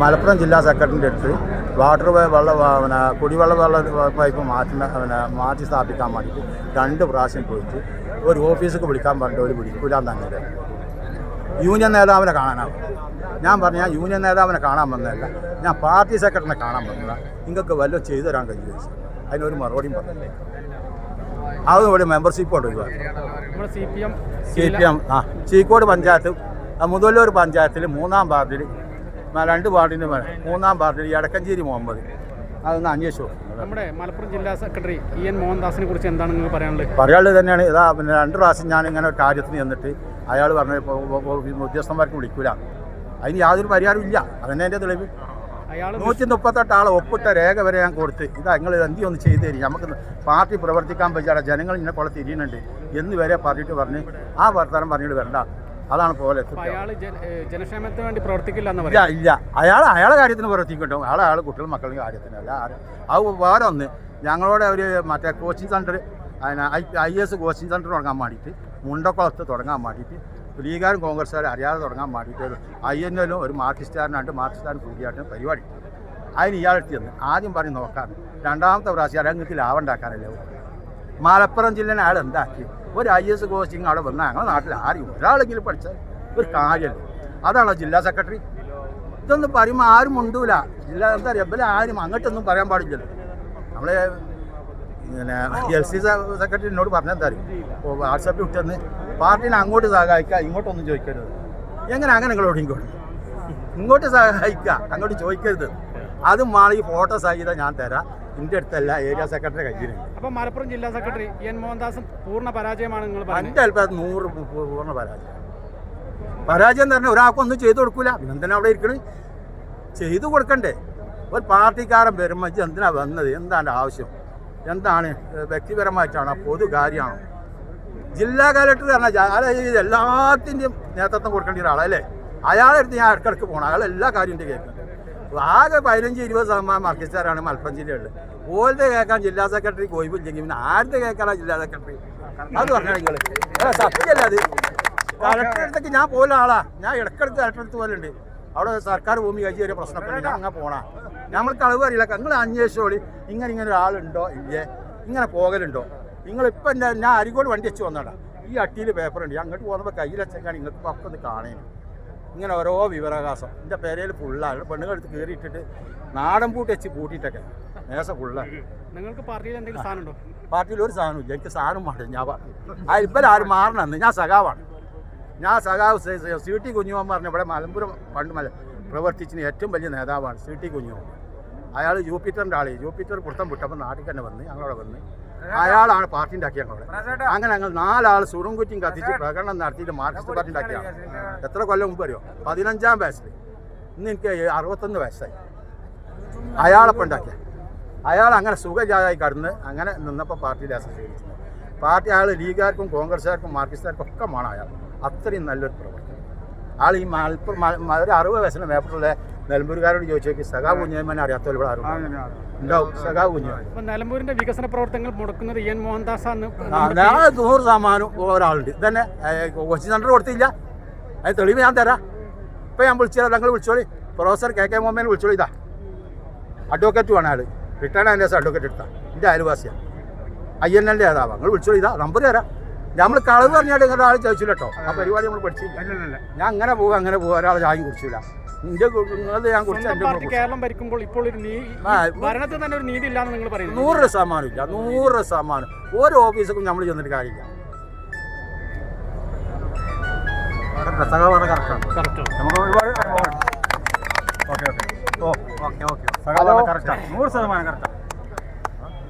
മലപ്പുറം ജില്ലാ സെക്രട്ടറിന്റെ അടുത്ത് വാട്ടർ വെള്ള പിന്നെ കുടിവെള്ള വെള്ള പൈപ്പ് മാറ്റി പിന്നെ മാറ്റി സ്ഥാപിക്കാൻ വേണ്ടിയിട്ട് രണ്ട് പ്രാവശ്യം പോയിട്ട് ഒരു ഓഫീസിലേക്ക് വിളിക്കാൻ പറഞ്ഞിട്ട് ഒരു വിളിക്കൂലാന്ന് തന്നെ യൂണിയൻ നേതാവിനെ കാണാനാവും ഞാൻ പറഞ്ഞ യൂണിയൻ നേതാവിനെ കാണാൻ വന്നതല്ല ഞാൻ പാർട്ടി സെക്രട്ടറിനെ കാണാൻ വന്നതാണ് നിങ്ങൾക്ക് വല്ലതും ചെയ്തു തരാൻ കഴിയുമോ? ചോദിച്ചു. അതിനൊരു മറുപടിയും പറഞ്ഞു അതുപോലെ മെമ്പർഷിപ്പ് ഉണ്ട് C P M C P M ആ ചീക്കോട് പഞ്ചായത്ത് മുതലൂർ പഞ്ചായത്തിൽ മൂന്നാം വാർഡിൽ രണ്ട് വാർഡിന് മേലെ. മൂന്നാം വാർഡിൽ എടക്കഞ്ചേരി മുഹമ്മദ്. അതൊന്ന് അന്വേഷിച്ചു നമ്മുടെ മലപ്പുറം ജില്ലാ സെക്രട്ടറി ഇ എൻ മോഹൻദാസിനെ കുറിച്ച് എന്താണ് നിങ്ങൾ പറയാനുള്ളത്? പറയാനുള്ളത് തന്നെയാണ്. ഇതാ പിന്നെ രണ്ട് പ്രാവശ്യം ഞാൻ ഇങ്ങനെ ഒരു കാര്യത്തിന് ചെന്നിട്ട് അയാൾ പറഞ്ഞു ഉദ്യോഗസ്ഥന്മാർക്ക് വിളിക്കൂല. അതിന് യാതൊരു പരിഹാരവും ഇല്ല. അതന്നെ എന്റെ തെളിവ്. അയാൾ നൂറ്റി മുപ്പത്തെട്ട് ആളെ ഒപ്പിട്ട രേഖ വരെ ഞാൻ കൊടുത്ത്. ഇതാ നിങ്ങൾ എന്തി ഒന്ന് ചെയ്തു തരും നമുക്ക് പാർട്ടി പ്രവർത്തിക്കാൻ പറ്റാതെ ജനങ്ങൾ ഇന്നെ കുളം തിരിയുന്നുണ്ട് എന്ന് വരെ പറഞ്ഞിട്ട് പറഞ്ഞ് ആ വർത്തമാനം പറഞ്ഞിട്ട് വരണ്ട. അതാണ് പോലെ അയാൾ ജനക്ഷേമത്തിന് വേണ്ടി പ്രവർത്തിക്കില്ല എന്ന് ഇല്ല ഇല്ല. അയാൾ അയാളെ കാര്യത്തിന് പ്രവർത്തിക്കട്ടോ അയാൾ അയാൾ കുട്ടികളും മക്കളുടെ കാര്യത്തിന് അല്ല. അത് വേറെ ഒന്ന്. ഞങ്ങളോട് ഒരു മറ്റേ കോച്ചിങ് സെന്റർ അതിന് I I S coaching centre തുടങ്ങാൻ വേണ്ടിയിട്ട് മുണ്ടക്കുളത്ത് തുടങ്ങാൻ വേണ്ടിയിട്ട് ലീഗാരും കോൺഗ്രസ്സുകാരും അറിയാതെ തുടങ്ങാൻ വേണ്ടിയിട്ട് ഐ എൻ എല്ലും ഒരു മാർക്സിസ്റ്റുകാരനായിട്ട് മാർക്സിസ്റ്റുകാരൻ കൂടിയായിട്ട് പരിപാടി. അതിന് ഇയാളെത്തി വന്ന് ആദ്യം പറഞ്ഞ് നോക്കാൻ രണ്ടാമത്തെ പ്രാവശ്യം അരങ്ങത്തിൽ ലാഭം ഉണ്ടാക്കാനല്ലേ മലപ്പുറം ജില്ലനെ അയാൾ എന്താക്കി? ഒരു ഐ എസ് കോച്ചിങ് അവിടെ വന്നാൽ ഞങ്ങളുടെ നാട്ടിൽ ആരും ഒരാളെങ്കിലും പഠിച്ച ഒരു കാര്യമല്ല അതാണോ ജില്ലാ സെക്രട്ടറി ഇതൊന്നും പറയുമ്പോൾ ആരും ഉണ്ടൂല ജില്ലാ എന്താ പറയുക ഇവരെ ആരും അങ്ങോട്ടൊന്നും പറയാൻ പാടില്ലല്ലോ. നമ്മളെ ഇങ്ങനെ എൽ സി സെക്രട്ടറി എന്നോട് പറഞ്ഞെന്താ അറിയും? വാട്സാപ്പിൽ വിട്ടെന്ന് പാർട്ടീനെ അങ്ങോട്ട് സഹായിക്കുക ഇങ്ങോട്ടൊന്നും ചോദിക്കരുത്. എങ്ങനെ അങ്ങനെ നിങ്ങളോട് ഇങ്ങോട്ട്? ഇങ്ങോട്ട് സഹായിക്കുക അങ്ങോട്ട് ചോദിക്കരുത്. അതും മാറി ഫോട്ടോ സഹിതം ഞാൻ തരാം. എന്റെ അടുത്തല്ല ഏരിയ സെക്രട്ടറി കയ്യിലുണ്ട്. അപ്പൊ മലപ്പുറം ജില്ലാ സെക്രട്ടറി എൻ മോഹൻദാസ് പൂർണ പരാജയമാണ് നിങ്ങൾ എന്റെ അല്പം നൂറ് പൂർണ പരാജയം. പരാജയം എന്ന് പറഞ്ഞാൽ ഒരാൾക്കൊന്നും ചെയ്തു കൊടുക്കൂല. പിന്നെന്തിനാ അവിടെ ഇരിക്കണേ. ചെയ്തു കൊടുക്കണ്ടേ. ഒരു പാർട്ടിക്കാരൻ വരുമ്പോൾ എന്തിനാ വന്നത്? എന്താണ് ആവശ്യം? എന്താണ് വ്യക്തിപരമായിട്ടാണോ പൊതുകാര്യമാണോ ജില്ലാ കലക്ടർ പറഞ്ഞാൽ അയാൾ എല്ലാത്തിന്റെയും നേതൃത്വം കൊടുക്കേണ്ട ഒരാളല്ലേ? അയാളെടുത്ത് ഞാൻ ഇടക്കിടക്ക് പോകണം അയാൾ എല്ലാ കാര്യവും കേൾക്കുന്നത് ആകെ പതിനഞ്ച് ഇരുപത് ശതമാനം മാർക്കറ്റുകാരാണ് മലപ്പുറം ജില്ലകളിൽ ഓരുടെ കേൾക്കാൻ ജില്ലാ സെക്രട്ടറി കോയിപ്പില്ലെങ്കിൽ പിന്നെ ആരുടെ ജില്ലാ സെക്രട്ടറി? അത് പറഞ്ഞാൽ നിങ്ങൾ സത്യമല്ല അത്. കളക്ടർ അടുത്തേക്ക് ഞാൻ പോലെ ആളാ. ഞാൻ ഇടക്കിടക്ക് കലക്ടറടുത്ത് പോലെ പോലുണ്ട്. അവിടെ സർക്കാർ ഭൂമി കഴിച്ച് ഒരു പ്രശ്നപ്പെട്ട് ഞാൻ അങ്ങനെ പോണാ. നമ്മൾ അളവ് അറിയില്ല. നിങ്ങൾ അന്വേഷിച്ചോളി. ഇങ്ങനെ ഇങ്ങനെ ഒരാളുണ്ടോ? ഇല്ലേ? ഇങ്ങനെ പോകലുണ്ടോ? നിങ്ങളിപ്പം ഞാൻ അരികോട് വണ്ടി വെച്ച് വന്നടാ ഈ അട്ടിയിൽ പേപ്പർ ഉണ്ട്. അങ്ങോട്ട് പോകുന്നപ്പോൾ കയ്യിലച്ചെങ്കാണ് നിങ്ങൾക്ക് പക്കം ഒന്ന് ഇങ്ങനെ ഓരോ വിവരാകാശം. എന്റെ പേരയിൽ ഫുള്ളാണ് പെണ്ണുങ്ങളെടുത്ത് കയറിയിട്ടിട്ട് നാടൻ പൂട്ടി വെച്ച് കൂട്ടിയിട്ടൊക്കെ മേശ ഫുള്ളാണ് നിങ്ങൾക്ക് പാർട്ടിയിൽ എന്തെങ്കിലും സ്ഥാനമുണ്ടോ പാർട്ടിയിൽ ഒരു സാധനമില്ല എനിക്ക് സാധനം വേണ്ട. ഞാൻ ആ ഇപ്പം ആരും മാറണമെന്ന് ഞാൻ സഖാവാണ്. ഞാൻ സഖാവ് സി ടി കുഞ്ഞുമാൻ പറഞ്ഞ ഇവിടെ മലമ്പുരം പണ്ട് മല പ്രവർത്തിച്ചിന് ഏറ്റവും വലിയ നേതാവാണ് സി ടി കുഞ്ഞുമാൻ. അയാൾ ജൂപ്പിറ്ററിന്റെ ആളെ. ജൂപ്പിറ്റർ പുറത്തം വിട്ടപ്പോൾ നാട്ടിൽ തന്നെ വന്ന് ഞങ്ങളവിടെ വന്ന് അയാളാണ് പാർട്ടി ഉണ്ടാക്കിയത് ഞങ്ങളവിടെ. അങ്ങനെ ഞങ്ങൾ നാലാൾ സുറുംകുറ്റിയും കത്തിച്ച് പ്രകടനം നടത്തിയിട്ട് മാർക്സിസ്റ്റ് പാർട്ടി ഉണ്ടാക്കിയാണ് എത്ര കൊല്ലം മുമ്പ് അറിയോ? പതിനഞ്ചാം വയസ്സിൽ ഇന്ന് എനിക്ക് അറുപത്തൊന്ന് വയസ്സായി. അയാളപ്പം ഉണ്ടാക്കിയ. അയാൾ അങ്ങനെ സുഖജാതായി കടന്ന് അങ്ങനെ നിന്നപ്പോൾ പാർട്ടിയിൽ അസോസിയേറ്റ് പാർട്ടി അയാൾ ലീഗുകാർക്കും കോൺഗ്രസ്സുകാർക്കും മാർക്സിസ്റ്റുകാർക്കും ഒക്കെ വേണം അയാൾ. അത്രയും നല്ലൊരു പ്രവർത്തനം ആൾ ഈ മലപ്പുറം ഒരു അറുപത് വയസ്സിന് മേപ്പറുള്ള നിലമ്പൂരുകാരോട് ചോദിച്ചു നോക്കി സഖാ കുഞ്ഞമ്മനെ അറിയാത്തവർ ഇവിടെ ആരും ഉണ്ടാവും. സഖാ കുഞ്ഞമ്മൻ അപ്പൊ നിലമ്പൂരിന്റെ വികസന പ്രവർത്തനങ്ങൾ മുടക്കുന്നത് എൻ മോഹൻദാസ് നൂറ് ശതമാനം ഒരാളുണ്ട്. ഇതന്നെ കൊച്ചി സെന്റർ കൊടുത്തില്ല. അത് തെളിവ് ഞാൻ തരാം. ഇപ്പം ഞാൻ വിളിച്ചാൽ ഞങ്ങൾ വിളിച്ചോളി. പ്രൊഫസർ കെ കെ മോഹമ്മേനെ വിളിച്ചോളി ഇതാ. അഡ്വക്കേറ്റ് വേണം അയാൾ റിട്ടയർഡ് ആൻഡ് അഡ്വക്കേറ്റ് എടുത്താ. എന്റെ അയൽവാസിയാണ് ഐ എൻ എന്റെ ഏതാവാ നിങ്ങൾ വിളിച്ചോളി ഇതാ നമ്പർ തരാം. നമ്മൾ കളവ് പറഞ്ഞാൽ നിങ്ങളുടെ ആൾ ചോദിച്ചില്ല കേട്ടോ. ആ പരിപാടി നമ്മൾ പഠിച്ചില്ല. ഞാൻ അങ്ങനെ പോകാം അങ്ങനെ പോകാം ഒരാൾ ചായം കുടിച്ചില്ല നിന്റെ നിങ്ങളത് ഞാൻ കുടിച്ച സ്വന്തം എന്റെ പാർട്ടി കേരളം ഭരിക്കുമ്പോൾ ഇപ്പോൾ ഒരു നീ ആ, ഭരണത്തിൽ തന്നെ ഒരു നീതി ഇല്ലാന്ന് നിങ്ങൾ പറയുന്നു നൂറ് ശതമാനം ഇല്ല നൂറ് ശതമാനം. ഓരോ ഓഫീസിലും നമ്മൾ ചെന്നിട്ട് കാര്യമില്ല. സഹപാഠ കറക്റ്റാണ് കറക്റ്റ് നമുക്ക് ഒരുപാട് okay okay. Oh okay okay. സഹപാഠ കറക്റ്റാണ് നൂറ് ശതമാനം കറക്റ്റാണ്